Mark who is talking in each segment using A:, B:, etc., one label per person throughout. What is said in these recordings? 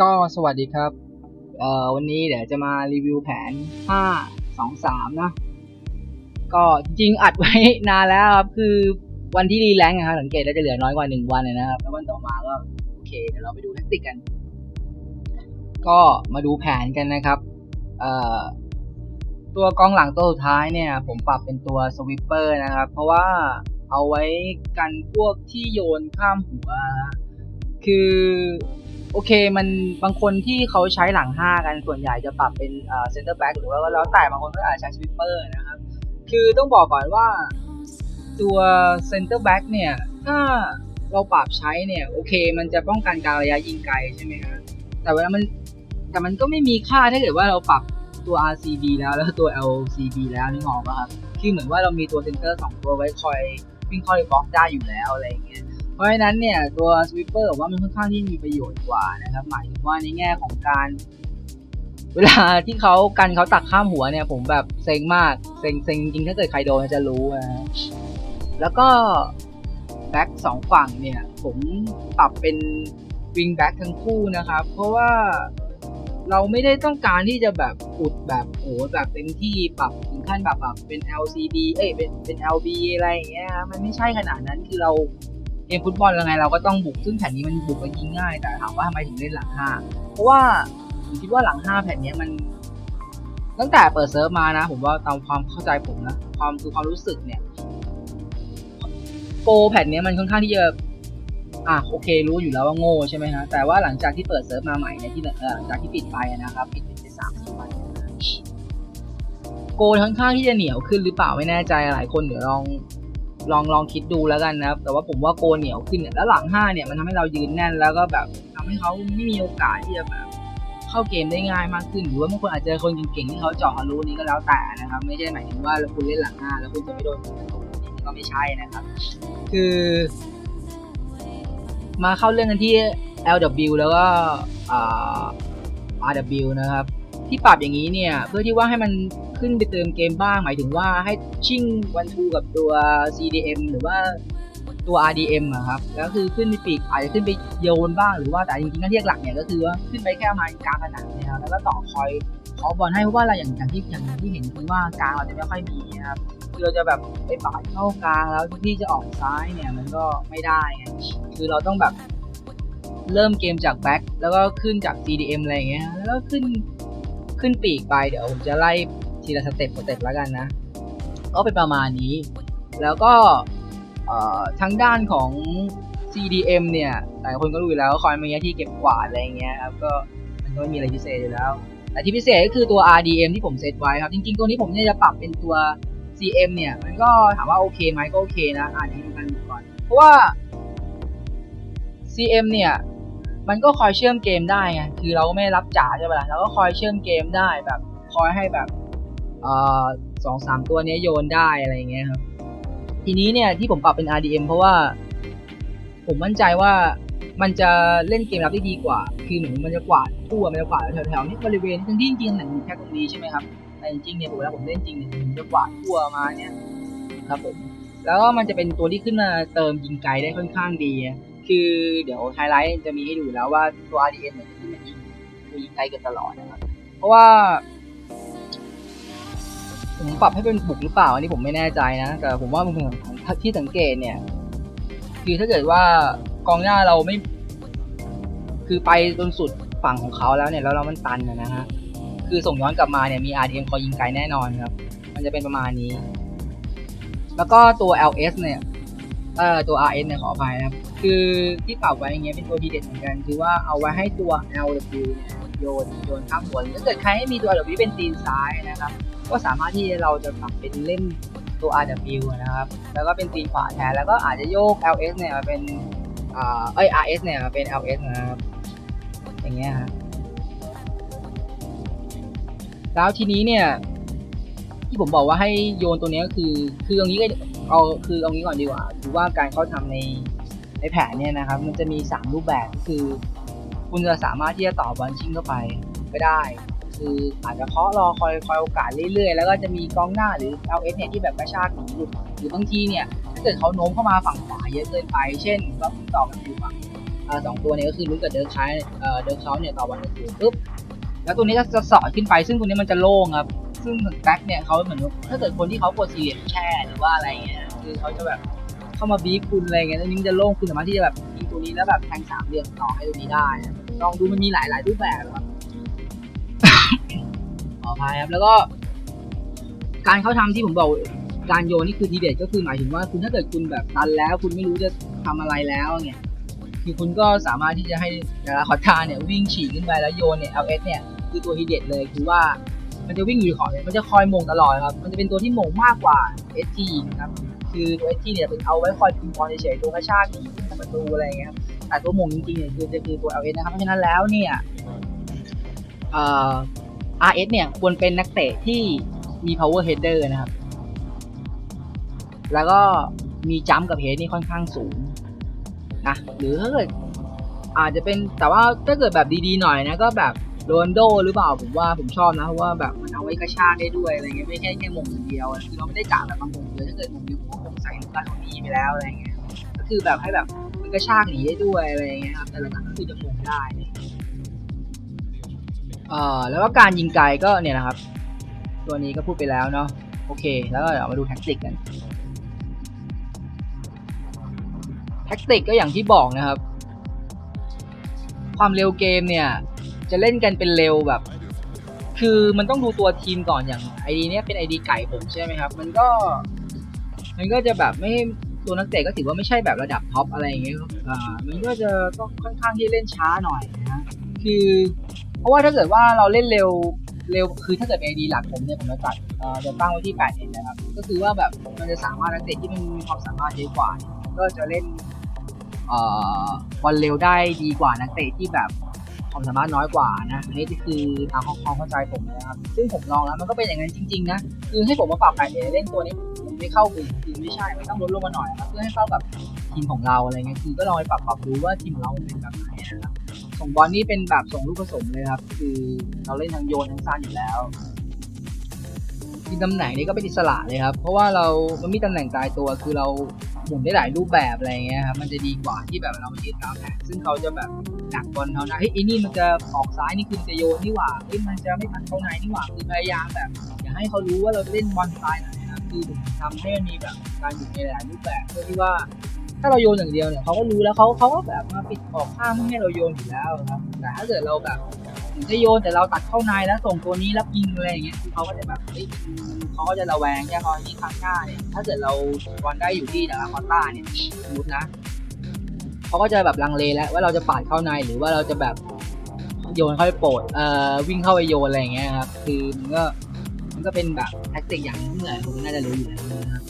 A: ก็สวัสดีครับ เอ่อวันนี้เดี๋ยวจะมารีวิวแผน 5 2 3 นะ ก็จริงอัดไว้นานแล้วครับ คือวันที่รีแลงก์นะครับสังเกตแล้วจะเหลือน้อยกว่า 1 วันเลยนะครับ แล้ววันต่อมาก็โอเค เดี๋ยวเราไปดูแท็กติกกัน ก็มาดูแผนกันนะครับ เอ่อตัวกองหลังตัวสุดท้ายเนี่ย ผมปรับเป็นตัวสวิปเปอร์นะครับ เพราะว่าเอาไว้กันพวกที่โยนข้ามหัว คือโอเคมันบางคนที่เขาใช้หลัง 5 กันส่วนใหญ่จะปรับเป็นเซนเตอร์แบ็กหรือว่าแล้วแต่บางคนก็อาจจะใช้สวิปเปอร์นะครับ คือต้องบอกก่อนว่าตัวเซนเตอร์แบ็กเนี่ย ถ้าเราปรับใช้เนี่ย โอเค มันจะป้องกันการระยะยิงไกลใช่ไหมครับแต่เวลามันแต่มันก็ไม่มีค่าถ้าเกิดว่าเราปรับตัว RCB แล้วแล้วตัว LCB แล้วนึกออกป่ะครับคือเหมือนว่าเรามีตัวเซนเตอร์สองตัวไว้คอยวิ่งคอยบล็อกได้อยู่แล้วอะไรอย่างเงี้ย ราะฉะนั้นเนี่ยตัวสวิปเปอร์ว่ามันค่อนข้างที่มีประโยชน์กว่านะครับ หมายถึงว่าในแง่ของการ เวลาที่เขากันเขาตักข้ามหัวเนี่ย ผมแบบเซ็งมากเซ็งเซ็งจริงถ้าเกิดใครโดนจะรู้นะแล้วก็แบ็กสองฝั่งเนี่ย ผมปรับเป็นวิงแบ็กทั้งคู่นะครับ เพราะว่าเราไม่ได้ต้องการที่จะแบบอุดแบบโอ้โหแบบเต็มที่ปรับถึงขั้นแบบแบบเป็น LCD เอ้ยเป็นเป็น LB อะไรอย่างเงี้ยมันไม่ใช่ขนาดนั้นคือเรา เกมฟุตบอลยังไงเราก็ต้องบุกซึ่งแผ่นนี้มันบุกแล้วยิงง่าย แต่ถามว่าทำไมถึงเล่นหลังห้าเพราะว่าผมคิดว่าหลังห้าแผ่นนี้มัน ตั้งแต่เปิดเซิร์ฟมานะ ผมว่าตามความเข้าใจผมนะความคือความรู้สึกเนี่ยโปรแผ่นนี้มันค่อนข้างที่จะอะโอเครู้อยู่แล้วว่าโง่ใช่ไหมฮะแต่ว่าหลังจากที่เปิดเซิร์ฟมาใหม่เนี่ยที่หลังจากที่ปิดไปนะครับปิดไปสามสี่วันโกค่อนข้างที่จะเหนียวขึ้นหรือเปล่าไม่แน่ใจหลายคนเดี๋ยวลอง ลองลองคิดดูแล้วกันนะครับ แต่ว่าผมว่าโกเหนียวขึ้นเนี่ยแล้วหลังห้าเนี่ยมันทำให้เรายืนแน่นแล้วก็แบบทำให้เขาไม่มีโอกาสที่จะแบบเข้าเกมได้ง่ายมากขึ้น หรือว่าบางคนอาจจะเจอคนเก่งๆที่เขาเจาะฮารุนี้ก็แล้วแต่นะครับ ไม่ใช่หมายถึงว่าคุณเล่นหลังห้าแล้วคุณจะไม่โดนยิงประตูนี่ก็ไม่ใช่นะครับ คือ มาเข้าเรื่องกันที่ LW แล้วก็ RW นะครับ ที่ปรับอย่างนี้เนี่ย เพื่อที่ว่าให้มันขึ้นไปเติมเกมบ้าง หมายถึงว่าให้ชิ่งวันทูกับตัว CDM หรือว่าตัว RDM อะครับแล้วคือขึ้นไปปีกอาจจะขึ้นไปโยนบ้างหรือว่าแต่จริงๆก็เรียกหลักเนี่ยก็คือว่าขึ้นไปแค่มาณกลางผนังนะครับแล้วก็ต่อคอยขอบอลให้เพราะว่าเราอย่างอย่างที่อย่างที่เห็นคือว่ากลางเราจะไม่ค่อยมีนะครับคือเราจะแบบไปปาดเข้ากลางแล้วที่จะออกซ้ายเนี่ยมันก็ไม่ได้ไงคือเราต้องแบบเริ่มเกมจากแบ็คแล้วก็ขึ้นจาก CDM อะไรอย่างเงี้ยแล้วก็ขึ้น ขึ้นปีกไปเดี๋ยวผมจะไล่ทีละสเต็ปสเต็ปแล้วกันนะ ก็เป็นประมาณนี้ แล้วก็เอ่อทางด้านของ CDM เนี่ยหลายคนก็รู้อยู่แล้วคอยมาเงี้ยที่เก็บกวาดอะไรเงี้ยครับก็มันก็ไม่มีอะไรพิเศษอยู่แล้ว แต่ที่พิเศษก็คือตัว RDM ที่ผมเซตไว้ครับ จริงๆ ตัวนี้ผมเนี่ยจะปรับเป็นตัว CM เนี่ย มันก็ถามว่าโอเคไหมก็โอเคนะอ่านดีกันก่อน เพราะว่า CM เนี่ย มันก็คอยเชื่อมเกมได้ไงคือเราไม่รับจ๋าใช่ปะล่ะเราก็คอยเชื่อมเกมได้แบบคอยให้แบบสองสามตัวนี้โยนได้อะไรเงี้ยครับทีนี้เนี่ยที่ผมปรับเป็น RDM เพราะว่า ผมมั่นใจว่ามันจะเล่นเกมรับได้ดีกว่า คือเหมือนมันจะกวาดทั่วมันจะกวาดแถวๆนี้บริเวณทั้งที่จริงๆหนังแค่ตรงนี้ใช่ไหมครับแต่จริงๆเนี่ยผมเวลาผมเล่นจริงเนี่ยมันจะกวาดทั่วมาเนี่ยครับผมแล้วก็มันจะเป็นตัวที่ขึ้นมาเติมยิงไกลได้ค่อนข้างดี คือเดี๋ยวไฮไลท์จะมีให้ดูแล้วว่าตัว RDM เนี่ยที่มันยิงคือยิงไกลเกันตลอดนะครับ เพราะว่า ผมปรับให้เป็นบุกหรือเปล่า อันนี้ผมไม่แน่ใจนะ แต่ผมว่ามันที่สังเกตเนี่ย คือถ้าเกิดว่ากองหน้าเราไม่ คือไปจนสุดฝั่งของเขาแล้วเนี่ยแล้วเรามันตันนะฮะ คือส่งย้อนกลับมาเนี่ยมี RDM คอยยิงไกลแน่นอนครับ มันจะเป็นประมาณนี้ แล้วก็ตัว LS เนี่ย เอ่อตัว RS เนี่ยขออภัยนะครับ คือที่ปรับไว้อย่างเงี้ยเป็นตัวทีเด็ดเหมือนกัน คือว่าเอาไว้ให้ตัว LW เนี่ยโยนโยนข้ามหัวถ้าเกิดใครไม่มีตัว LW เป็นตีนซ้ายนะครับ ก็สามารถที่เราจะปรับเป็นเล่นตัว RW นะครับ แล้วก็เป็นตีนขวาแทน แล้วก็อาจจะโยก LS เนี่ยเป็นอ่าเอ้ย RS เนี่ยเป็น LS นะครับ อย่างเงี้ยฮะแล้วทีนี้เนี่ยที่ผมบอกว่าให้โยนตัวเนี้ยคือ คือตรงนี้ก็ เอาคือเอางี้ก่อนดีกว่าคือว่าการเข้าทำในในแผนเนี่ยนะครับ มันจะมี 3 รูปแบบคือ คุณจะสามารถที่จะต่อบอลชิงเข้าไปก็ได้ คืออาจจะเคาะรอคอยคอยโอกาสเรื่อยๆ แล้วก็จะมีกองหน้าหรือ LS เอสเนี่ยที่แบบกระชากหนีหลุดหรือบางทีเนี่ยถ้าเกิดเขาโน้มเข้ามาฝั่งขวาเยอะเกินไป เช่นเราต่อกันอยู่ฝั่งสองตัวเนี่ยก็คือลุ้นกับเดิร์กใช้เอ่อเดิร์กเขาเนี่ยต่อวันก็คือปุ๊บแล้วตัวนี้จะจะสอดขึ้นไปซึ่งตัวนี้มันจะโล่งครับ ซึ่งแบ็คเนี่ยเขาเหมือนถ้าเกิดคนที่เขากดสี่เหลี่ยมแช่หรือว่าอะไรเงี้ยคือเขาจะแบบเข้ามาบีบคุณอะไรเงี้ยแล้วนิ้งจะโล่งคุณสามารถที่จะแบบยิงตัวนี้แล้วแบบแทงสามเหลี่ยมต่อให้ตัวนี้ได้นะลองดูมันมีหลายหลายรูปแบบครับขออภัยครับแล้วก็ การเข้าทำที่ผมบอกการโยนนี่คือทีเด็ดก็คือหมายถึงว่าคุณถ้าเกิดคุณแบบตันแล้ว คุณไม่รู้จะทำอะไรแล้วเนี่ยคือคุณก็สามารถที่จะให้แต่ละคอร์ตาเนี่ยวิ่งฉีกขึ้นไปแล้วโยนเนี่ย LS เนี่ยคือตัวทีเด็ดเลยคือว่า มันจะวิ่งอยู่ขอบเนี่ยมันจะคอยมงตลอดครับ มันจะเป็นตัวที่มงมากกว่า ST นะครับคือตัว ST เนี่ยเป็นเอาไว้คอยพิมพ์บอลเฉยๆตัวกระชากประตูอะไรอย่างเงี้ยครับแต่ตัวมงจริงๆเนี่ยคือจะคือตัว LS นะครับเพราะฉะนั้นแล้วเนี่ยเอ่อ RS เนี่ยควรเป็นนักเตะที่มี power header นะครับ แล้วก็มีจัมกับเฮดนี่ค่อนข้างสูงนะหรือถ้าเกิดอาจจะเป็นแต่ว่าถ้าเกิดแบบดีๆหน่อยนะก็แบบ โรนโดหรือเปล่าผมว่าผมชอบนะเพราะว่าแบบมันเอาไว้กระชากได้ด้วยอะไรเงี้ยไม่ใช่แค่มงอย่างเดียวคือเราไม่ได้กะแบบมามงเดียวถ้าเกิดมงเดียวผมก็คงใส่ลูกกาโทนี่ไปแล้วอะไรเงี้ยก็คือแบบให้แบบมันกระชากหนีได้ด้วยอะไรเงี้ยครับแต่ละครั้งก็คือจะมงได้เอ่อแล้วก็การยิงไกลก็เนี่ยนะครับ ตัวนี้ก็พูดไปแล้วเนาะโอเค แล้วก็เดี๋ยวมาดูแท็กติกกันแท็กติกก็อย่างที่บอกนะครับ ความเร็วเกมเนี่ย จะเล่นกันเป็นเร็วแบบ คือมันต้องดูตัวทีมก่อนอย่างไอดีเนี้ยเป็นไอดีไก่ผมใช่ไหมครับ มันก็ มันก็จะแบบไม่ตัวนักเตะก็ถือว่าไม่ใช่แบบระดับท็อปอะไรอย่างเงี้ยอ่ามันก็จะต้องค่อนข้างที่เล่นช้าหน่อยนะฮะคือ เพราะว่าถ้าเกิดว่าเราเล่นเร็วเร็วคือถ้าเกิดเป็นไอดีหลักผมเนี่ยผมจะตัดเอ่อจะตั้งไว้ที่8เอ็นนะครับ ก็คือว่าแบบมันจะสามารถนักเตะที่มันมีความสามารถเยอะกว่า ก็จะเล่นเอ่อบอลเร็วได้ดีกว่านักเตะที่แบบ ความสามารถน้อยกว่านะอันนี้คือทางความเข้าใจผมนะครับ ซึ่งผมลองแล้วมันก็เป็นอย่างนั้นจริง ๆ นะ คือให้ผมมาปรับ8เอ็นเล่นตัวนี้ผมไม่เข้าคือคือไม่ใช่ไม่ต้องลดลงมาหน่อยครับเพื่อให้เข้ากับทีมของเราอะไรเงี้ยคือก็ลองไปปรับปรับดูว่าทีมของเราเป็นแบบไหนนะครับส่งบอลนี่เป็นแบบส่งลูกผสมเลยครับ คือเราเล่นทั้งโยนทั้งสั้นอยู่แล้วทีตำแหน่งนี้ก็เป็นอิสระเลยครับ เพราะว่าเรามันมีตำแหน่งตายตัวคือเรา มุนได้หลายรูปแบบอะไรเงี้ยครับมันจะดีกว่าที่แบบเรามายืนตามแผนซึ่งเขาจะแบบหนักบอลเขานะเฮ้ยไอ้นี่มันจะออกซ้ายนี่คือจะโยนนี่หว่าเฮ้ยมันจะไม่ทันเข้าในนี่หว่าคือพยายามแบบอยากให้เขารู้ว่าเราเล่นบอลสไตล์ไหนนะครับคือทำให้มันมีแบบการหยุดในหลายรูปแบบเพื่อที่ว่าถ้าเราโยนอย่างเดียวเนี่ยเขาก็รู้แล้วเขาเขาก็แบบมาปิดออกข้างไม่ให้เราโยนอยู่แล้วครับแต่ถ้าเกิดเราแบบ ถึงจะโยนแต่เราตัดเข้าในแล้วส่งตัวนี้รับยิงอะไรอย่างเงี้ยคือเขาก็จะแบบเฮ้ยเขาก็จะระแวงแค่พอที่ข้างหน้าเนี่ยถ้าเกิดเราบอลได้อยู่ที่แต่ละคอร์ต้าเนี่ยสมมตินะเขาก็จะแบบลังเลแล้วว่าเราจะปาดเข้าในหรือว่าเราจะแบบโยนเข้าไปโปรดเอ่อวิ่งเข้าไปโยนอะไรอย่างเงี้ยครับคือมันก็มันก็เป็นแบบแท็กติกอย่างหนึงที่หลายคนน่าจะรู้อยู่แล้วนะ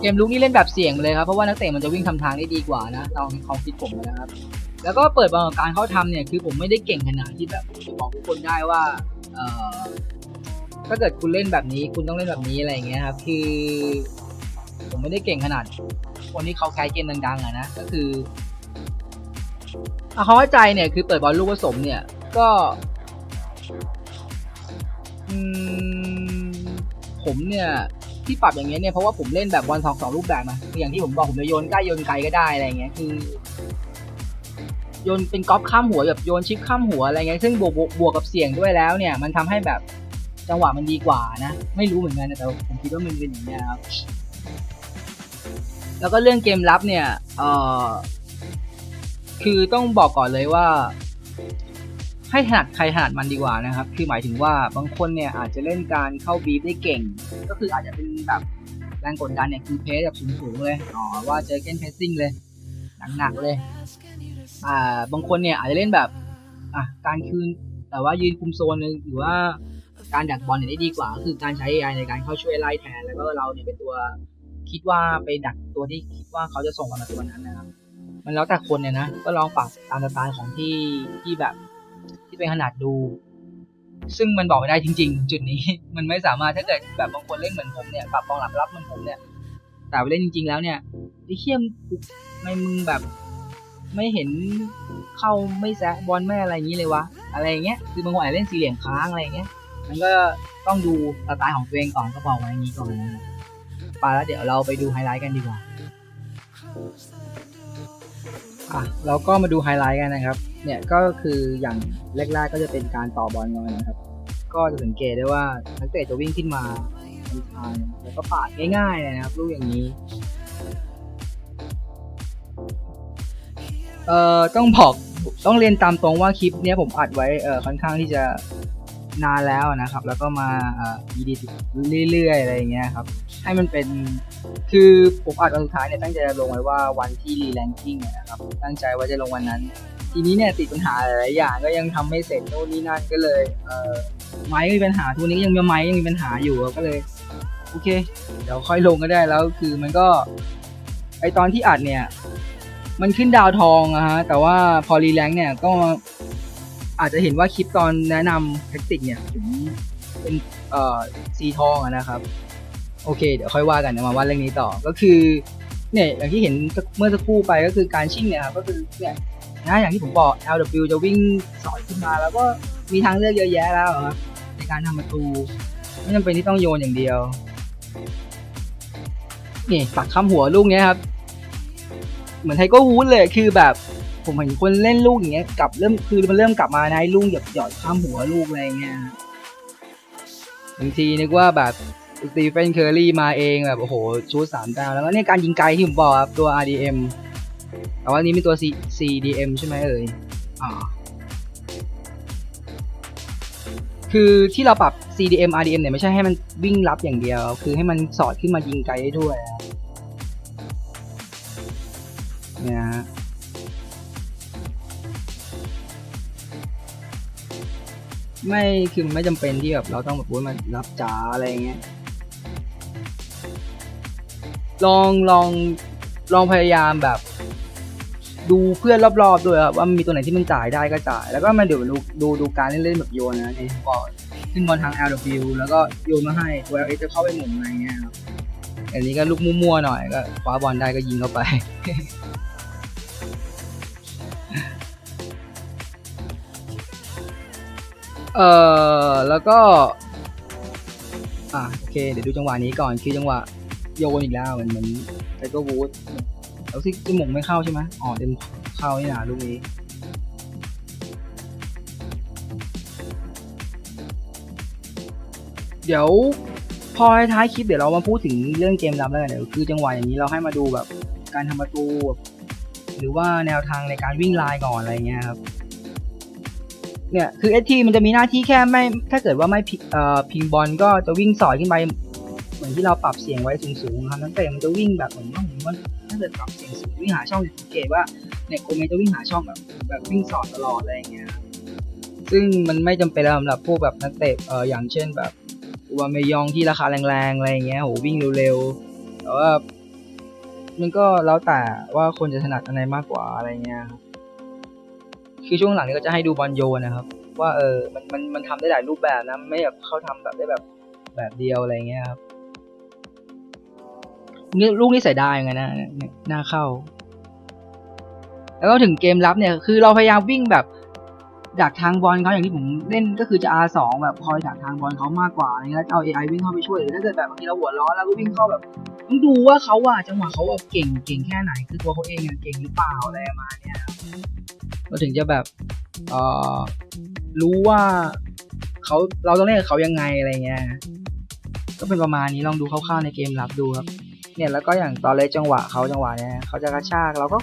A: เกมลุกนี่เล่นแบบเสี่ยงไปเลยครับเพราะว่านักเตะมันจะวิ่งทำทางได้ดีกว่านะตามความคิดผมนะครับ แล้วก็เปิดบอลกับการเข้าทำเนี่ยคือผมไม่ได้เก่งขนาดที่แบบบอกทุกคนได้ว่าเออถ้าเกิดคุณเล่นแบบนี้คุณต้องเล่นแบบนี้อะไรอย่างเงี้ยครับคือ ผมไม่ได้เก่งขนาดคนที่เขาแคสเกมดังๆอะนะก็คือเขาเข้าใจเนี่ยคือเปิดบอลลูกผสมเนี่ยก็ผมเนี่ยที่ปรับอย่างเงี้ยเนี่ยเพราะว่าผมเล่นแบบบอลสองสองรูปแบบมาคืออย่างที่ผมบอกผมจะโยนใกล้โยนไกลก็ได้อะไรเงี้ยคือ โยนเป็นกอล์ฟข้ามหัวแบบโยนชิปข้ามหัวอะไรเงี้ยซึ่งบวกบวกบวกกับเสียงด้วยแล้วเนี่ย มันทำให้แบบจังหวะมันดีกว่านะ ไม่รู้เหมือนกันนะแต่ผมคิดว่ามันเป็นอย่างเงี้ครับแล้วก็เรื่องเกมรับเนี่ยเอ่อคือต้องบอกก่อนเลยว่า ให้ถนัดใครถนัดมันดีกว่านะครับ คือหมายถึงว่าบางคนเนี่ยอาจจะเล่นการเข้าบีฟได้เก่ง ก็คืออาจจะเป็นแบบแรงกดดันเนี่ยคือเพสแบบสูงๆเลย อ๋อว่าเจอเกนเพสซิ่งเลย หนักๆเลย อ่าบางคนเนี่ยอาจจะเล่นแบบอะการคืนแต่ว่ายืนคุมโซนนึงหรือว่าการดักบอลเนี่ยได้ดีกว่าก็คือการใช้ AI ในการเข้าช่วยไล่แทน แล้วก็เราเนี่ยเป็นตัวคิดว่าไปดักตัวที่คิดว่าเขาจะส่งมาตัวนั้นนะครับมันแล้วแต่คนเนี่ยนะก็ลองปรับตามสไตล์ของที่ที่แบบที่เป็นขนาดดู ซึ่งมันบอกไม่ได้จริง ๆ จุดนี้ มันไม่สามารถถ้าเกิดแบบบางคนเล่นเหมือนผมเนี่ยปรับกองหลังรับเหมือนผมเนี่ยแต่ไปเล่นจริง ๆ แล้วเนี่ยไอ้เขี้ยมไม่มึงแบบ ไม่เห็นเข้าไม่แซะบอลไม่อะไรอย่างนี้เลยวะอะไรอย่างเงี้ยคือบางคนอาจเล่นสี่เหลี่ยมค้างอะไรอย่างเงี้ย มันก็ต้องดูสไตล์ของตัวเองก่อนก็บอกไว้อย่างนี้ก่อนไปแล้วเดี๋ยวเราไปดูไฮไลท์กันดีกว่าอะเราก็มาดูไฮไลท์กันนะครับ เนี่ยก็คืออย่างแรกๆก็จะเป็นการต่อบอลก่อนนะครับ ก็จะสังเกตได้ว่านักเตะจะวิ่งขึ้นมาทางแล้วก็ปาดง่ายๆเลยนะครับลูกอย่างนี้ เอ่อต้องบอกต้องเรียนตามตรงว่าคลิปเนี้ยผมอัดไว้เอ่อค่อนข้างที่จะนานแล้วนะครับ แล้วก็มาเอ่ออีดิเรื่อยๆอะไรอย่างเงี้ยครับให้มันเป็นคือผมอัดวันสุดท้ายเนี่ยตั้งใจจะลงไว้ว่าวันที่รีแลนกิ้งนะครับตั้งใจว่าจะลงวันนั้น ทีนี้เนี่ยติดปัญหาหลายอย่างก็ยังทำไม่เสร็จโน่นนี่นั่นก็เลยเอ่อไม้ก็มีปัญหาทุกนนี้ยังมีไม้ยังมีปัญหาอยู่ก็เลยโอเค เดี๋ยวค่อยลงก็ได้แล้วคือมันก็ไอตอนที่อัดเนี่ย มันขึ้นดาวทองอะฮะแต่ว่าพอรีแลงเนี่ยก็อาจจะเห็นว่าคลิปตอนแนะนำแท็กติกเนี่ยถึงเป็นเอ่อสีทองนะครับ โอเค เดี๋ยวค่อยว่ากันมาว่าเรื่องนี้ต่อก็คือเนี่ยอย่างที่เห็นเมื่อสักครู่ไปก็คือการชิ่งเนี่ยครับก็คือเนี่ยนะอย่างที่ผมบอก LW จะวิ่งสอยขึ้นมาแล้วก็มีทางเลือกเยอะแยะแล้วครับในการทำประตูไม่จำเป็นที่ต้องโยนอย่างเดียวนี่ปักคำหัวลูกเนี้ยครับ เหมือนไทเก็วูดเลยคือแบบ ผมเห็นคนเล่นลูกอย่างเงี้ยกลับเริ่มคือมันเริ่มกลับมานะลูกหยอดหยอดข้ามหัวลูกอะไรเงี้ยบางทีนึกว่าแบบสตีเฟนเคอร์รี่มาเองแบบโอ้โหชูดสามดาวแล้วก็เนี่ยการยิงไกลที่ผมบอกครับตัว RDM แต่ว่านี้เป็นตัว C CDM ใช่ไหมเอ่ยอ่าคือที่เราปรับ CDM RDM เนี่ยไม่ใช่ให้มันวิ่งรับอย่างเดียว คือให้มันสอดขึ้นมายิงไกลได้ด้วย เนี่ยฮะไม่คือไม่จำเป็นที่แบบเราต้องแบบว่ามันรับจ๋าอะไรเงี้ยลองลองลองพยายามแบบ ดูเพื่อนรอบๆด้วยครับว่ามีตัวไหนที่มันจ่ายได้ก็จ่าย แล้วก็มาเดี๋ยวดูดูดูการเล่นๆแบบโยนนะที่บอกขึ้นบอลทาง LW แล้วก็โยนมาให้ตัว LX จะเข้าไปหมุนอะไรเงี้ยครับอันนี้ก็ลูกมั่วๆหน่อยก็คว้าบอลได้ก็ยิงเข้าไป เอ่อแล้วก็ อะโอเค เดี๋ยวดูจังหวะนี้ก่อนคือจังหวะโยนอีกแล้วเหมือนเหมือนไทเกอร์วูดแล้วที่ที่หมงไม่เข้าใช่ไหมอ๋อเต็มเข้านี่นะลูกนี้เดี๋ยวพอท้ายคลิปเดี๋ยวเรามาพูดถึงเรื่องเกมรับแล้วกันเดี๋ยวคือจังหวะอย่างนี้เราให้มาดูแบบการทำประตู หรือว่าแนวทางในการวิ่งลายก่อนอะไรเงี้ยครับ เนี่ยคือเอทีมันจะมีหน้าที่แค่ไม่ถ้าเกิดว่าไม่พิเอ่อพิงบอลก็จะวิ่งสอดขึ้นไปเหมือนที่เราปรับเสียงไว้สูงๆนะครับนักเตะมันจะวิ่งแบบเหมือนว่าผมว่าถ้าเกิดปรับเสียงสูงวิ่งหาช่องจะสังเกตว่าเนี่ยโกเมจะวิ่งหาช่องแบบแบบวิ่งสอดตลอดอะไรเงี้ยซึ่งมันไม่จำเป็นสำหรับพวกแบบนักเตะเอ่ออย่างเช่นแบบอูบาเมยองที่ราคาแรงๆอะไรเงี้ยโหวิ่งเร็วๆแต่ว่ามันก็แล้วแต่ว่าคนจะถนัดอะไรมากกว่าอะไรเงี้ยครับ คือช่วงหลังนี้ก็จะให้ดูบอลโยนนะครับ ว่าเออมันมันมันทำได้หลายรูปแบบนะ ไม่แบบเขาทำแบบได้แบบแบบเดียวอะไรเงี้ยครับนี่ลูกนี้ใส่ได้ยังไงนะเนี่ยหน้าเข้า แล้วก็ถึงเกมรับเนี่ย คือเราพยายามวิ่งแบบดักทางบอลเขาอย่างที่ผมเล่นก็คือจะ R2 แบบคอยดักทางบอลเขามากกว่าอะไรเงี้ยแล้วเอา AI วิ่งเข้าไปช่วยหรือถ้าเกิดแบบบางทีเราหัวร้อนแล้วก็วิ่งเข้าแบบต้องดูว่าเขาอะจังหวะเขาแบบเก่งเก่งแค่ไหน คือตัวเขาเองอะเก่งหรือเปล่าอะไรมาเนี้ย เราถึงจะแบบเออรู้ว่าเขาเราต้องเล่นกับเขายังไงอะไรเงี้ยก็เป็นประมาณนี้ลองดูคร่าวๆในเกมรับดูครับ เนี่ยแล้วก็อย่างตอนเลยจังหวะเขาจังหวะเนี้ยเขาจะกระชากเราก็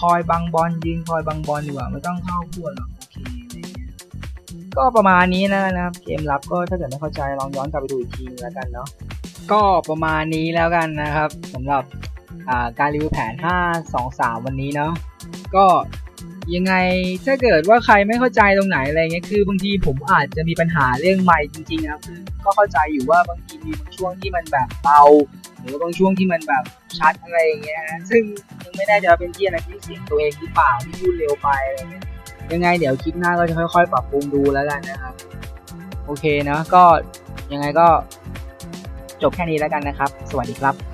A: คอยบังบอลยิงคอยบังบอลดีกว่าไม่ต้องเข้าพวดหรอกโอเคอะไรเงี้ยก็ประมาณนี้นะครับเกมรับก็ถ้าเกิดไม่เข้าใจลองย้อนกลับไปดูอีกทีนึงแล้วกันเนาะก็ประมาณนี้แล้วกันนะครับสำหรับการรีวิวแผน 5 2 3 วันนี้เนาะก็ ยังไงถ้าเกิดว่าใครไม่เข้าใจตรงไหนอะไรเงี้ยคือบางทีผมอาจจะมีปัญหาเรื่องไมค์จริงๆนะครับคือก็เข้าใจอยู่ว่าบางทีมีบางช่วงที่มันแบบเบาหรือว่าบางช่วงที่มันแบบชัดอะไรอย่างเงี้ยฮะซึ่งยังไม่แน่ใจว่าเป็นที่อะไรที่เสียงตัวเองหรือเปล่าที่พูดเร็วไปอะไรเงี้ยยังไงเดี๋ยวคลิปหน้าก็จะค่อยๆ ปรับปรุงดูแล้วกันนะครับโอเคเนาะก็ยังไงก็จบแค่นี้แล้วกันนะครับ สวัสดีครับ